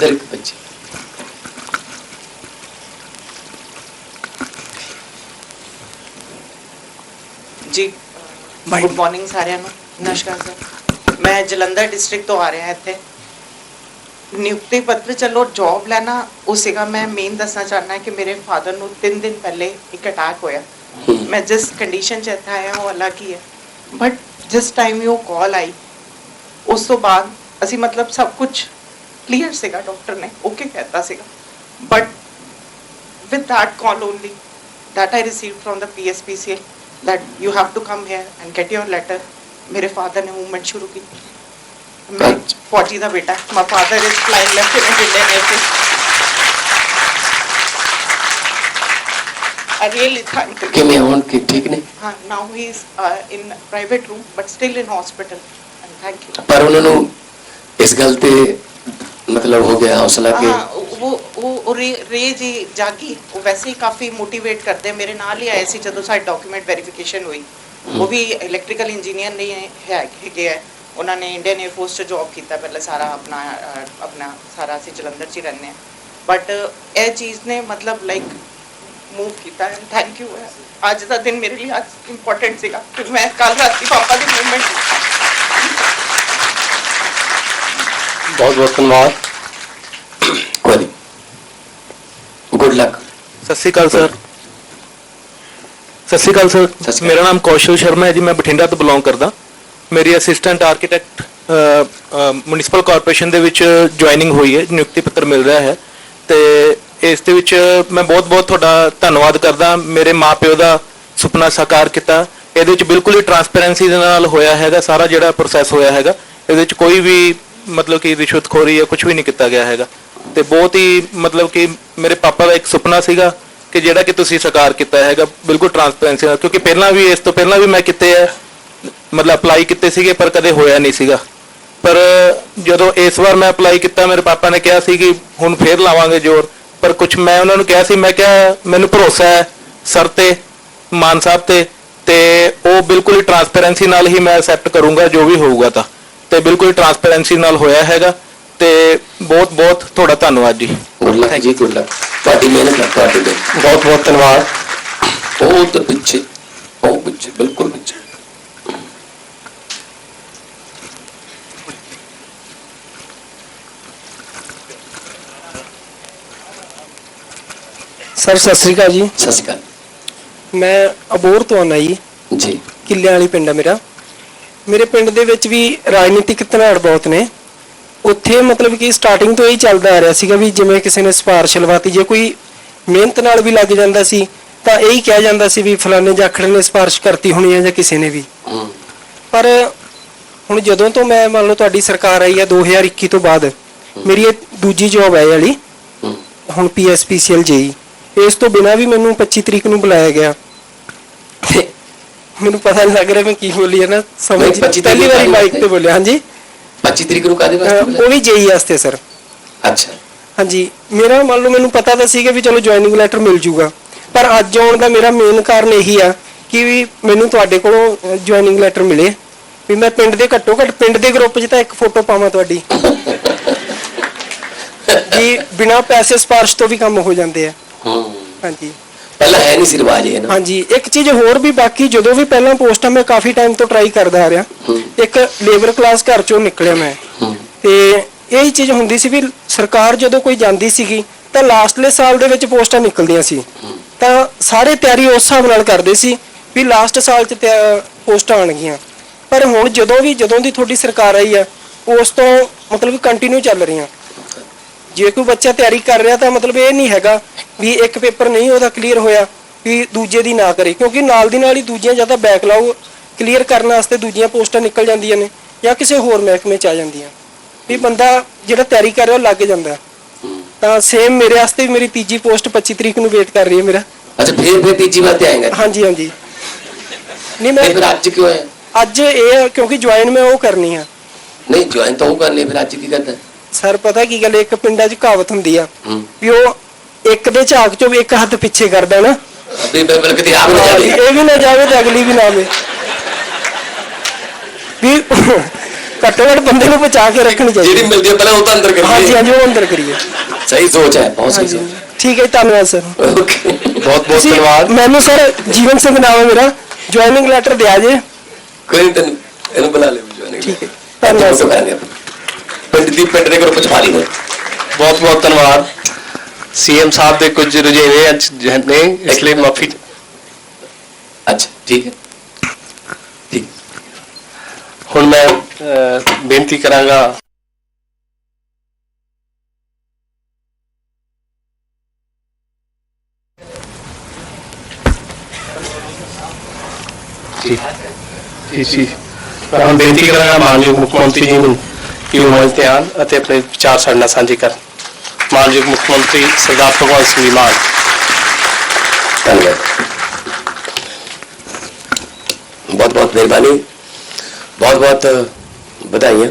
ਉਧਰ ਇੱਕ ਬੱਚੀ। ਜੀ ਗੁੱਡ ਮਾਰਨਿੰਗ ਸਾਰਿਆਂ ਨੂੰ। ਨਮਸਕਾਰ ਸਰ ਮੈਂ ਜਲੰਧਰ ਡਿਸਟ੍ਰਿਕਟ ਤੋਂ ਆ ਰਿਹਾ ਇੱਥੇ। ਨਿਯੁਕਤੀ ਪੱਤਰ ਚਲੋ ਜੌਬ ਲੈਣਾ ਉਹ ਸੀਗਾ ਮੈਂ ਮੇਨ ਦੱਸਣਾ ਚਾਹਨਾ ਕਿ ਮੇਰੇ ਫਾਦਰ ਨੂੰ 3 ਦਿਨ ਪਹਿਲੇ ਇੱਕ ਅਟੈਕ ਹੋਇਆ। ਮੈਂ ਜਿਸ ਕੰਡੀਸ਼ਨ 'ਚ ਇੱਥੇ ਆਇਆ ਉਹ ਅਲੱਗ ਹੀ ਹੈ। ਬਟ ਜਿਸ ਟਾਈਮ ਉਹ ਕਾਲ ਆਈ ਉਸ ਤੋਂ ਬਾਅਦ ਅਸੀਂ ਮਤਲਬ ਸਭ ਕੁਝ ਕਲੀਅਰ ਸੀਗਾ ਡਾਕਟਰ ਨੇ ਓਕੇ ਕਹਿਤਾ ਸੀਗਾ but with that call only that I received from the PSPCL that you have to come here and get your letter ਮੇਰੇ ਫਾਦਰ ਨੇ ਮੂਵਮੈਂਟ ਸ਼ੁਰੂ ਕੀਤੀ ਮੈਂ ਅੱਛਾ। ਫੌਜੀ ਦਾ ਬੇਟਾ my father is flying lieutenant Indian Air Force I really thank you ਕਿਵੇਂ ਹੁਣ ਕਿ ਠੀਕ ਨੇ ਹਾਂ he is uh, in private room but still in hospital and thank you ਪਰ ਉਹਨਾਂ ਨੂੰ ਇਸ ਗੱਲ ਤੇ ਮਤਲਬ ਹੋ ਗਿਆ ਹੌਸਲਾ ਕਿ ਹਾਂ ਉਹ ਉਹ ਉਹ ਰੇ ਰੇ ਜੀ ਜਾਗੀ ਉਹ ਵੈਸੇ ਹੀ ਕਾਫੀ ਮੋਟੀਵੇਟ ਕਰਦੇ ਆ। ਮੇਰੇ ਨਾਲ ਹੀ ਆਏ ਸੀ ਜਦੋਂ ਸਾਡੀ ਡਾਕੂਮੈਂਟ ਵੈਰੀਫਿਕੇਸ਼ਨ ਹੋਈ ਉਹ ਵੀ ਇਲੈਕਟ੍ਰੀਕਲ ਇੰਜੀਨੀਅਰ ਨਹੀਂ ਹੈ ਹੈ- ਹੈਗੇ ਆ ਉਹਨਾਂ ਨੇ ਇੰਡੀਅਨ 에ਅਰ ਫੋਰਸ 'ਚ ਜੌਬ ਕੀਤਾ ਪਹਿਲਾਂ ਸਾਰਾ ਆਪਣਾ ਅਹ, ਆਪਣਾ ਸਾਰਾ ਅਸੀਂ ਜਲੰਧਰ 'ਚ ਹੀ ਰਹਿੰਦੇ ਆ ਬਟ ਇਹ ਚੀਜ਼ ਨੇ ਮਤਲਬ ਲਾਈਕ ਮੂਵ ਕੀਤਾ ਐਂਡ ਥੈਂਕ ਯੂ ਅੱਜ ਦਾ ਦਿਨ ਮੇਰੇ ਲਈ ਅੱਜ ਇੰਪੋਰਟੈਂਟ ਸੀਗਾ ਕਿ ਮੈਂ ਕੱਲ ਰਾਤੀ ਪਾਪਾ ਦੀ ਮੂਵਮੈਂਟ ਬਹੁਤ ਬਹੁਤ ਧੰਨਵਾਦ ਕੋਈ ਗੁੱਡ ਲੱਕ ਸਤਿ ਸ਼੍ਰੀ ਅਕਾਲ ਸਰ ਸਤਿ ਸ਼੍ਰੀ ਅਕਾਲ ਸਰ ਸਤਿ ਸ਼੍ਰੀ ਅਕਾਲ। ਮੇਰਾ ਨਾਮ ਕੌਸ਼ਲ ਸ਼ਰਮਾ ਹੈ ਜੀ ਮੈਂ ਬਠਿੰਡਾ ਤੋਂ ਬਿਲੋਂਗ ਕਰਦਾ। ਮੇਰੀ ਅਸਿਸਟੈਂਟ ਆਰਕੀਟੈਕਟ ਮਿਊਨਿਸਪਲ ਕਾਰਪੋਰੇਸ਼ਨ ਦੇ ਵਿੱਚ ਜੁਆਇਨਿੰਗ ਹੋਈ ਹੈ ਨਿਯੁਕਤੀ ਪੱਤਰ ਮਿਲ ਰਿਹਾ ਹੈ। ਤੇ ਇਸ ਦੇ ਵਿੱਚ ਮੈਂ ਬਹੁਤ ਬਹੁਤ ਤੁਹਾਡਾ ਧੰਨਵਾਦ ਕਰਦਾ। ਮੇਰੇ ਮਾਪਿਓ ਦਾ ਸੁਪਨਾ ਸਾਕਾਰ ਕੀਤਾ। ਇਹਦੇ ਵਿੱਚ ਬਿਲਕੁਲ ਹੀ ਟਰਾਂਸਪੇਰੈਂਸੀ ਦੇ ਨਾਲ ਹੋਇਆ ਹੈਗਾ ਸਾਰਾ ਜਿਹੜਾ ਪ੍ਰੋਸੈਸ ਹੋਇਆ ਹੈਗਾ ਇਹਦੇ ਵਿੱਚ ਕੋਈ ਵੀ ਮਤਲਬ ਕਿ ਰਿਸ਼ਵਤਖੋਰੀ ਜਾਂ ਕੁਝ ਵੀ ਨਹੀਂ ਕੀਤਾ ਗਿਆ ਹੈਗਾ। ਤੇ ਬਹੁਤ ਹੀ ਮਤਲਬ ਕਿ ਮੇਰੇ ਪਾਪਾ ਦਾ ਇੱਕ ਸੁਪਨਾ ਸੀਗਾ ਕਿ ਜਿਹੜਾ ਕਿ ਤੁਸੀਂ ਸਾਕਾਰ ਕੀਤਾ ਹੈਗਾ, ਬਿਲਕੁਲ ਟਰਾਂਸਪੇਰੈਂਸੀ ਨਾਲ, ਕਿਉਂਕਿ ਪਹਿਲਾਂ ਵੀ ਇਸ ਤੋਂ ਪਹਿਲਾਂ ਵੀ ਮੈਂ ਕਿਤੇ, ਮਤਲਬ ਅਪਲਾਈ ਕੀਤੇ ਸੀਗੇ, ਪਰ ਕਦੇ ਹੋਇਆ ਨਹੀਂ ਸੀਗਾ। ਪਰ ਜਦੋਂ ਇਸ ਵਾਰ ਮੈਂ ਅਪਲਾਈ ਕੀਤਾ, ਮੇਰੇ ਪਾਪਾ ਨੇ ਕਿਹਾ ਸੀ ਕਿ ਹੁਣ ਫੇਰ ਲਾਵਾਂਗੇ ਜ਼ੋਰ। ਪਰ ਕੁਝ ਮੈਂ ਉਹਨਾਂ ਨੂੰ ਕਿਹਾ ਸੀ, ਮੈਂ ਕਿਹਾ, ਮੈਨੂੰ ਭਰੋਸਾ ਹੈ ਸਰ ਤੇ, ਮਾਨ ਸਾਹਿਬ ਤੇ ਤੇ ਉਹ ਬਿਲਕੁਲ ਹੀ ਟਰਾਂਸਪੇਰੈਂਸੀ ਨਾਲ ਹੀ ਮੈਂ ਐਕਸੈਪਟ ਕਰੂੰਗਾ, ਜੋ ਵੀ ਹੋਊਗਾ ਤਾਂ। ਤੇ ਬਿਲਕੁਲ ਹੀ ਟਰਾਂਸਪੇਰੈਂਸੀ ਨਾਲ ਹੋਇਆ ਹੈਗਾ। ਤੇ ਬਹੁਤ ਬਹੁਤ ਤੁਹਾਡਾ ਧੰਨਵਾਦ ਜੀ। ਗੁੱਡ ਲੱਕ ਜੀ ਗੁੱਡ ਲੱਕ ਤੁਹਾਡੀ ਮਿਹਨਤ ਤੁਹਾਡੇ ਦੇ ਬਹੁਤ ਬਹੁਤ ਧੰਨਵਾਦ। ਉਹ ਤਾਂ ਪਿੱਛੇ ਉਹ ਪਿੱਛੇ ਬਿਲਕੁਲ ਪਿੱਛੇ। ਸਰ ਸਤਿ ਸ੍ਰੀ ਅਕਾਲ ਜੀ। ਸਤਿ ਸ਼੍ਰੀ ਅਕਾਲ। ਮੈਂ ਅਬੋਰ ਤੋਂ ਆਉਣਾ ਜੀ। ਜੀ। ਕਿੱਲਿਆਂ ਵਾਲੀ ਪਿੰਡ ਆ ਮੇਰਾ। ਮੇਰੇ ਪਿੰਡ ਦੇ ਵਿੱਚ ਵੀ ਰਾਜਨੀਤਿਕ ਧਨਾੜ ਬਹੁਤ ਨੇ। ਉੱਥੇ ਮਤਲਬ ਕਿ ਸਟਾਰਟਿੰਗ ਤੋਂ ਹੀ ਚੱਲਦਾ ਆ ਰਿਹਾ ਸੀਗਾ ਵੀ ਜਿਵੇਂ ਕਿਸੇ ਨੇ ਸਿਫਾਰਿਸ਼ ਲਵਾਤੀ ਜੇ ਕੋਈ ਮਿਹਨਤ ਨਾਲ ਵੀ ਲੱਗ ਜਾਂਦਾ ਸੀ ਤਾਂ ਇਹੀ ਕਿਹਾ ਜਾਂਦਾ ਸੀ ਵੀ ਫਲਾਣੇ ਜਾਖੜ ਨੇ ਸਿਫਾਰਿਸ਼ ਕਰਤੀ ਹੋਣੀ ਹੈ ਜਾਂ ਕਿਸੇ ਨੇ ਵੀ। ਹੂੰ। ਪਰ ਹੁਣ ਜਦੋਂ ਤੋਂ ਮੈਂ ਮੰਨ ਲਓ ਤੁਹਾਡੀ ਸਰਕਾਰ ਆਈ ਹੈ 2021 ਤੋਂ ਬਾਅਦ ਮੇਰੀ ਇਹ ਦੂਜੀ ਜੌਬ ਹੈ ਇਹ ਵਾਲੀ ਹੂੰ। ਹੁਣ ਪੀਐਸਪੀਸੀਐਲ ਜੇਈ ਇਸ ਤੋਂ ਬਿਨਾ ਵੀ ਮੈਨੂੰ 25 ਤਰੀਕ ਨੂੰ ਬੁਲਾਇਆ ਗਿਆ। ਤੇ ਮੈਨੂੰ ਪਤਾ ਨਹੀਂ ਲੱਗ ਰਿਹਾ ਮੈਂ ਕੀ ਬੋਲੀ ਹੈ ਨਾ ਸਮਝ ਨਹੀਂ, 25 ਪਹਿਲੀ ਵਾਰੀ ਮਾਈਕ ਤੇ ਬੋਲਿਆ ਹਾਂਜੀ। 25 ਤਰੀਕ ਨੂੰ ਕਾਦੇ ਵਾਸਤੇ ਉਹ ਵੀ ਜੇਈ ਵਾਸਤੇ ਸਰ? ਅੱਛਾ। ਹਾਂਜੀ ਮੇਰਾ ਮੰਨ ਲਓ ਮੈਨੂੰ ਪਤਾ ਤਾਂ ਸੀਗਾ ਵੀ ਚਲੋ ਜੁਆਇਨਿੰਗ ਲੈਟਰ ਮਿਲ ਜੂਗਾ। ਪਰ ਅੱਜ ਆਉਣ ਦਾ ਮੇਰਾ ਮੇਨ ਕਾਰਨ ਇਹੀ ਆ ਕਿ ਵੀ ਮੈਨੂੰ ਤੁਹਾਡੇ ਕੋਲੋਂ ਜੁਆਇਨਿੰਗ ਲੈਟਰ ਮਿਲੇ। ਵੀ ਮੈਂ ਪਿੰਡ ਦੇ ਘੱਟੋ ਘੱਟ ਪਿੰਡ ਦੇ ਗਰੁੱਪ 'ਚ ਤਾਂ ਇੱਕ ਫੋਟੋ ਪਾਵਾਂ ਤੁਹਾਡੀ। ਜੀ ਬਿਨਾ ਪੈਸੇ ਸਪਾਰਸ਼ ਤੋਂ ਵੀ ਕੰਮ ਹੋ ਜਾਂਦੇ ਆ। ਹੂੰ। ਹਾਂਜੀ। ਪਹਿਲਾਂ ਹੈ ਨਹੀਂ ਸੀ ਰਿਵਾਜ ਇਹ ਨਾ। ਹਾਂਜੀ ਇੱਕ ਚੀਜ਼ ਹੋਰ ਵੀ ਬਾਕੀ ਜਦੋਂ ਵੀ ਪਹਿਲਾਂ ਪੋਸਟਾਂ ਮੈਂ ਕਾਫੀ ਟਾਈਮ ਤੋਂ ਟਰਾਈ ਕਰਦਾ ਆ ਰਿਹਾ। ਇੱਕ ਲੇਬਰ ਕਲਾਸ ਘਰ ਚੋਂ ਨਿਕਲਿਆ ਮੈਂ। ਤੇ ਇਹ ਚੀਜ਼ ਹੁੰਦੀ ਸੀ ਵੀ ਸਰਕਾਰ ਜਦੋਂ ਕੋਈ ਜਾਂਦੀ ਸੀਗੀ ਤਾਂ ਲਾਸਟਲੇ ਸਾਲ ਦੇ ਵਿੱਚ ਪੋਸਟਾਂ ਨਿਕਲਦੀਆਂ ਸੀ। ਤਾਂ ਸਾਰੇ ਤਿਆਰੀ ਉਸ ਹਿਸਾਬ ਨਾਲ ਕਰਦੇ ਸੀ ਵੀ ਲਾਸਟ ਸਾਲ 'ਚ ਪੋਸਟਾਂ ਆਣਗੀਆਂ ਪਰ ਹੁਣ ਜਦੋਂ ਵੀ ਜਦੋਂ ਦੀ ਤੁਹਾਡੀ ਸਰਕਾਰ ਆਈ ਆ ਉਸ ਤੋਂ ਮਤਲਬ ਕੰਟੀਨਿਊ ਚੱਲ ਰਹੀਆਂ। ਜੇ ਕੋਈ ਬੱਚਾ ਤਿਆਰੀ ਕਰ ਰਿਹਾ ਤਾਂ ਮਤਲਬ ਇਹ ਨਹੀਂ ਹੈਗਾ ਵੀ ਇੱਕ ਪੇਪਰ ਨਹੀਂ ਉਹਦਾ ਕਲੀਅਰ ਹੋਇਆ ਵੀ ਦੂਜੇ ਦੀ ਨਾ ਕਰੇ ਕਿਉਂਕਿ ਨਾਲ ਦੀ ਨਾਲ ਹੀ ਦੂਜੀਆਂ ਜਾਂ ਤਾਂ ਬੈਕਲੌਗ ਕਲੀਅਰ ਕਰਨ ਵਾਸਤੇ ਦੂਜੀਆਂ ਪੋਸਟਾਂ ਨਿਕਲ ਜਾਂਦੀਆਂ ਨੇ ਜਾਂ ਕਿਸੇ ਹੋਰ ਮਹਿਕਮੇ 'ਚ ਆ ਜਾਂਦੀਆਂ। ਵੀ ਬੰਦਾ ਜਿਹੜਾ ਤਿਆਰੀ ਕਰ ਰਿਹਾ ਉਹ ਲੱਗ ਜਾਂਦਾ। ਤਾਂ ਸੇਮ ਮੇਰੇ ਵਾਸਤੇ ਵੀ ਮੇਰੀ ਤੀਜੀ ਪੋਸਟ 25 ਤਰੀਕ ਨੂੰ ਵੇਟ ਕਰ ਰਹੀ ਹੈ ਮੇਰਾ। ਅੱਛਾ ਫਿਰ ਫਿਰ ਤੀਜੀ ਵਾਰ ਤੇ ਆਏਗਾ? ਹਾਂਜੀ ਹਾਂਜੀ। ਨਹੀਂ ਮੈਂ ਫਿਰ ਅੱਜ ਕਿਉਂ ਹੈ ਅੱਜ ਇਹ ਕਿਉਂਕਿ ਜੁਆਇਨ ਮੈਂ ਉਹ ਕਰਨੀ ਆ। ਨਹੀਂ ਜੁਆਇਨ ਤਾਂ ਉਹ ਕਰਨੀ ਫਿਰ ਅੱਜ ਕੀ ਕਰਦਾ ਸਰ ਪਤਾ ਕੀ ਗੱਲ ਇੱਕ ਪਿੰਡਾਂ 'ਚ ਕਹਾਵਤ ਹੁੰਦੀ ਆ ਵੀ ਉਹ ਇੱਕ ਦੇ ਝਾਕ 'ਚੋਂ ਵੀ ਇੱਕ ਹੱਥ ਪਿੱਛੇ ਕਰਦਾ ਨਾ। ਵੀ ਬਿਲਕੁਲ ਕਿਤੇ ਆਪ ਨਾ ਜਾਵੇ। ਇਹ ਵੀ ਨਾ ਜਾਵੇ ਤੇ ਅਗਲੀ ਵੀ ਨਾ ਆਵੇ। ਵੀ ਘੱਟੋ ਘੱਟ ਬੰਦੇ ਨੂੰ ਬਚਾ ਕੇ ਰੱਖਣੀ ਜਿਹੜੀ ਚਾਹੀਦੀ ਮਿਲਦੀ ਹੈ ਪਹਿਲਾਂ ਉਹ ਤਾਂ ਅੰਦਰ ਹਾਂਜੀ ਕਰੀਏ। ਹਾਂਜੀ ਉਹ ਅੰਦਰ ਕਰੀਏ। ਸਹੀ ਸੋਚ ਹੈ ਬਹੁਤ ਸਹੀ ਹਾਂਜੀ। ਸੋਚ ਠੀਕ ਹੈ ਧੰਨਵਾਦ ਸਰ। ਓਕੇ। ਬਹੁਤ ਬਹੁਤ ਧੰਨਵਾਦ। ਮੈਨੂੰ ਸਰ ਜੀਵਨ ਸਿੰਘ ਨਾਮ ਹੈ ਮੇਰਾ। ਜੁਆਇਨਿੰਗ ਲੈਟਰ ਦਿਆ ਜੇ। ਕੋਈ ਨਹੀਂ ਤੈਨੂੰ ਇਹਨੂੰ ਬੁਲਾ ਲੈ ਜੁਆਇਨਿੰਗ ਠੀਕ ਹੈ। ਧੰਨਵਾਦ ਸਰ। ਪਿੰਡ ਦੀ ਪਿੰਡ ਦੇ ਗਰੁੱਪ ਚ ਪਾ ਲਈ ਨੇ ਬਹੁਤ ਬਹੁਤ ਧੰਨਵਾਦ। ਸੀਐਮ ਸਾਹਿਬ ਦੇ ਕੁਝ ਰੁਝੇਵੇ ਅੱਜ ਨੇ ਇਸ ਲਈ ਮਾਫੀ ਅੱਛਾ ਠੀਕ ਹੈ। ਠੀਕ। ਹੁਣ ਮੈਂ ਅਹ, ਬੇਨਤੀ ਕਰਾਂਗਾ। ਜੀ। ਜੀ ਜੀ। ਮੈਂ ਹੁਣ ਬੇਨਤੀ ਕਰਾਂਗਾ ਮਾਨਯੋਗ ਮੁੱਖ ਮੰਤਰੀ ਜੀ ਨੂੰ। ਕਿ ਉਹ ਮੰਚ ਤੇ ਆਉਣ ਅਤੇ ਆਪਣੇ ਵਿਚਾਰ ਸਾਡੇ ਨਾਲ ਸਾਂਝੇ ਕਰਨ ਮਾਨਯੋਗ ਮੁੱਖ ਮੰਤਰੀ ਸਰਦਾਰ ਭਗਵੰਤ ਸਿੰਘ ਜੀ ਮਾਨ ਧੰਨਵਾਦ ਬਹੁਤ ਬਹੁਤ ਮਿਹਰਬਾਨੀ ਬਹੁਤ ਬਹੁਤ ਵਧਾਈਆਂ